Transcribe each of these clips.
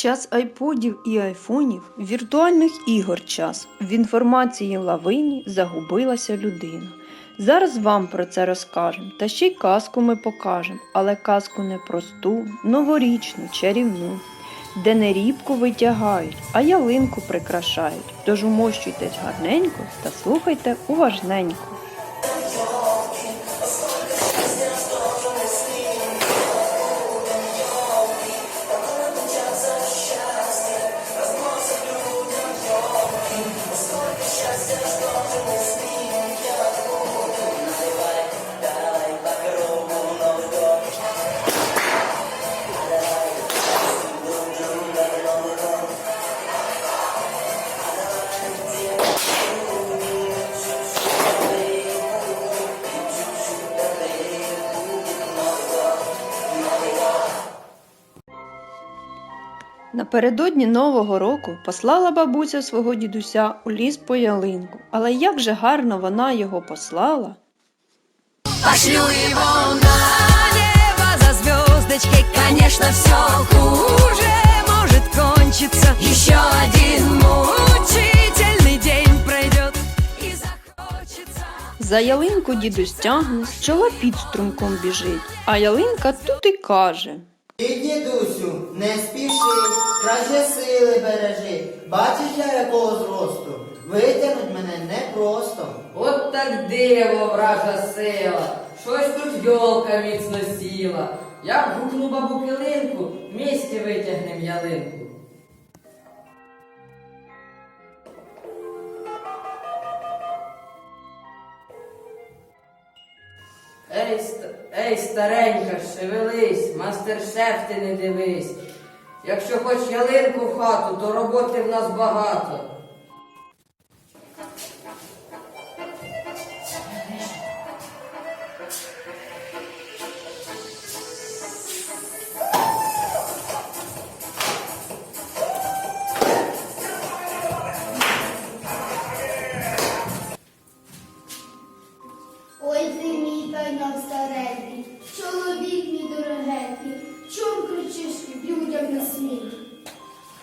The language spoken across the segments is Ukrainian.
Час айподів і айфонів, віртуальних ігор час. В інформації лавині загубилася людина. Зараз вам про це розкажемо, та ще й казку ми покажемо, але казку не просту, новорічну, чарівну, де не рібку витягають, а ялинку прикрашають. Тож умощуйтесь гарненько та слухайте уважненько. Напередодні Нового року послала бабуся свого дідуся у ліс по ялинку, але як же гарно вона його послала. Пошлю его на небо за звездочкой Конечно, все хуже может кончиться. Еще один мучительный день пройдет И захочется. За ялинку дідусь тягне, з чола під струмком біжить, а ялинка тут і каже. Ти, дідусю, не спіши, краще сили бережи. Бачиш я якого зросту? Витягнуть мене непросто. От так диво, вража сила, щось тут йолка міцно сіла. Як гукну бабу килинку, в місті витягнем ялинку. Ей, ей, старенька, шевелись, мастер-шеф ти не дивись. Якщо хоч ялинку в хату, то роботи в нас багато.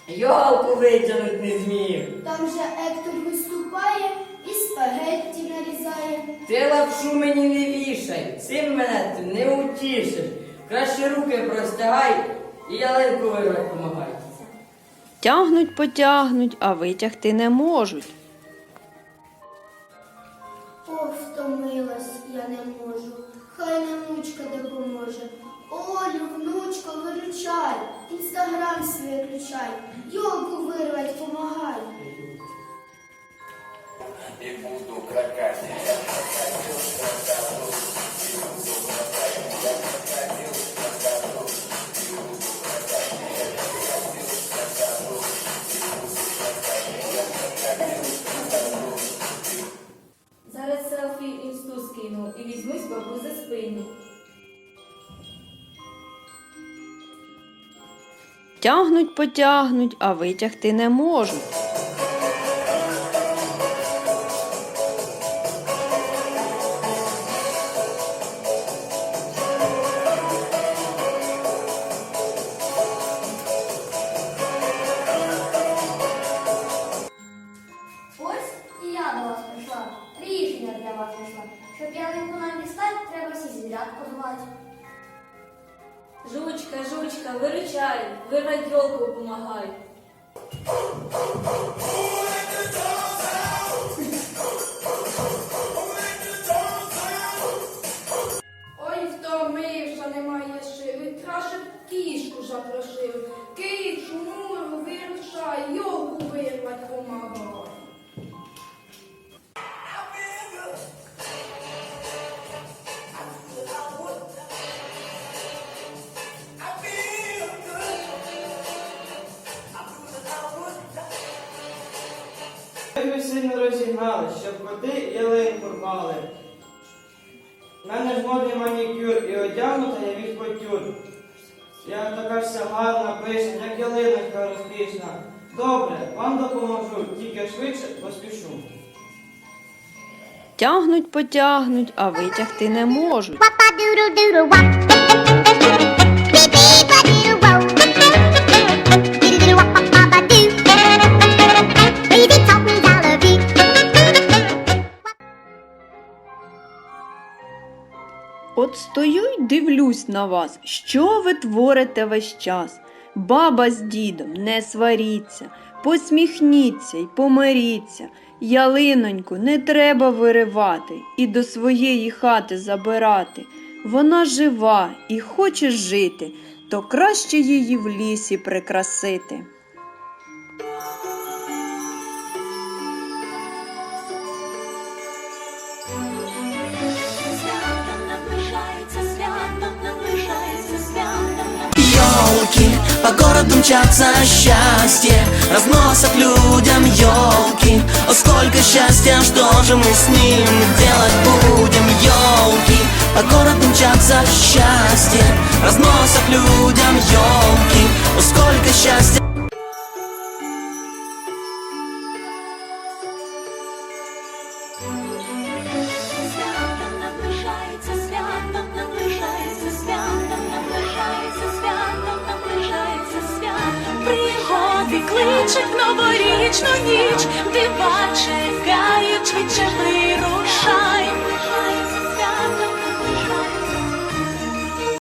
Йолку витягнуть не зміг. Там же Ектор виступає і спагетті нарізає. Ти лапшу мені не вішай, цим мене ти не утішиш. Краще руки простягай і ялинку вирвати помагай. Тягнуть, потягнуть, а витягти не можуть. Ох, втомилась, я не можу. Хай нам внучка допоможе. Олю, внучко, виручай, інстаграм свій включай, йолку вирвать помагай. І буду какати. Зараз селфі інсту скину і візьмусь бабу за спину. Тягнуть, потягнуть, а витягти не можуть. Ось і я до вас прийшла. Рішення для вас знайшла. Щоб ялинку нам дістати, треба всі звірят позвати. Жучка, жучка, виручай, вирвать йолку помагай. Ой, втомився, немає сили, краще б кішку запрошили. Кич, муру, вирушай, йогу вирвать помагай. Ви сильно розігнали, щоб коти ялинку рвали. У мене ж модний манікюр і одягнута я від котюр. Я така вся гарна, пишна, як ялиночка розкішна. Добре, вам допоможу, тільки швидше поспішу. Тягнуть, потягнуть, а витягти не можуть. От стою й дивлюсь на вас, що ви творите весь час. Баба з дідом, не сваріться, посміхніться й помиріться. Ялиноньку не треба виривати і до своєї хати забирати. Вона жива і хоче жити, то краще її в лісі прикрасити. Елки, по городу мчатся счастье Разносят людям елки. О, сколько счастья, что же мы с ним делать будем? Елки, по городу мчатся счастье Разносят людям елки. О, сколько счастья Кличик новорічну ніч, де дива гаючи, чи вирушають.